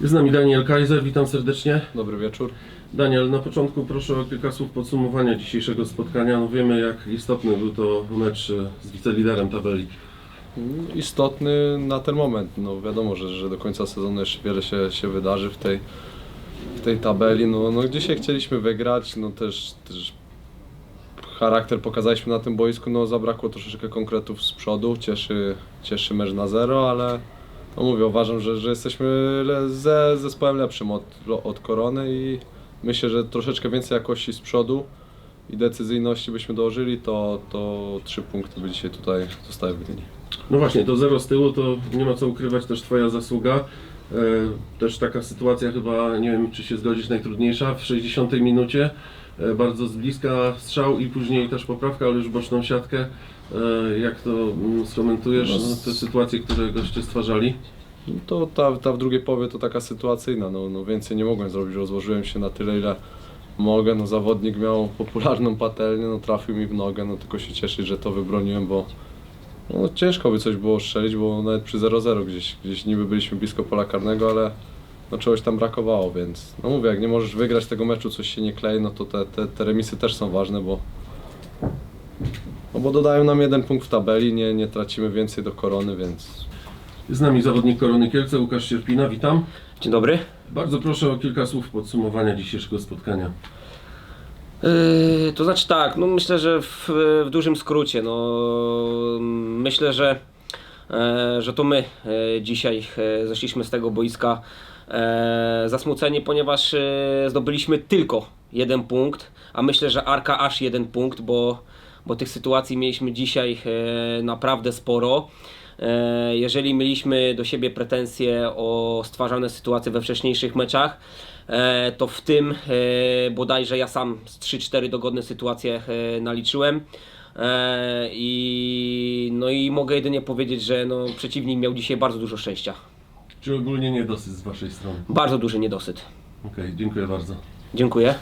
Jest z nami Daniel Kaiser, witam serdecznie. Dobry wieczór. Daniel, na początku proszę o kilka słów podsumowania dzisiejszego spotkania. No wiemy jak istotny był to mecz z wiceliderem tabeli. Istotny na ten moment. No wiadomo, że, że do końca sezonu jeszcze wiele się, się wydarzy w tej, w tej tabeli. No, no dzisiaj chcieliśmy wygrać, no też, też charakter pokazaliśmy na tym boisku, no zabrakło troszeczkę konkretów z przodu. Cieszy, cieszy mecz na zero, ale no mówię, uważam, że, że jesteśmy ze zespołem lepszym od, od Korony i myślę, że troszeczkę więcej jakości z przodu i decyzyjności byśmy dołożyli, to, to trzy punkty by dzisiaj tutaj zostały w Gdyni. No właśnie, to zero z tyłu to nie ma co ukrywać, też Twoja zasługa. E, Też taka sytuacja chyba, nie wiem czy się zgodzisz, najtrudniejsza w 60 minucie. E, Bardzo z bliska strzał i później też poprawka, ale już boczną siatkę. E, Jak to mm, skomentujesz, No, no, te sytuacje, które goście stwarzali? No to ta, ta w drugiej połowie to taka sytuacyjna, no, no więcej nie mogłem zrobić, rozłożyłem się na tyle ile mogę, no zawodnik miał popularną patelnię, no trafił mi w nogę, no tylko się cieszyć, że to wybroniłem, bo no, ciężko by coś było strzelić, bo nawet przy 0-0 gdzieś, gdzieś niby byliśmy blisko pola karnego, ale no czegoś tam brakowało, więc no mówię, jak nie możesz wygrać tego meczu, coś się nie klei, no to te, te, te remisy też są ważne, bo no bo dodają nam jeden punkt w tabeli, nie, nie tracimy więcej do korony, więc Jest z nami zawodnik Korony Kielce, Łukasz Sierpina, witam. Dzień dobry. Bardzo proszę o kilka słów podsumowania dzisiejszego spotkania. Yy, to znaczy tak, no myślę, że w, w dużym skrócie, no myślę, że, że to my e, dzisiaj e, zeszliśmy z tego boiska e, zasmuceni, ponieważ e, zdobyliśmy tylko jeden punkt, a myślę, że Arka aż jeden punkt, bo, bo tych sytuacji mieliśmy dzisiaj e, naprawdę sporo. E, Jeżeli mieliśmy do siebie pretensje o stwarzane sytuacje we wcześniejszych meczach, e, to w tym e, bodajże ja sam z 3-4 dogodne sytuacje e, naliczyłem. E, I, no i mogę jedynie powiedzieć, że no, przeciwnik miał dzisiaj bardzo dużo szczęścia. Czy ogólnie niedosyt z Waszej strony? Bardzo duży niedosyt. Okej, dziękuję bardzo. Dziękuję.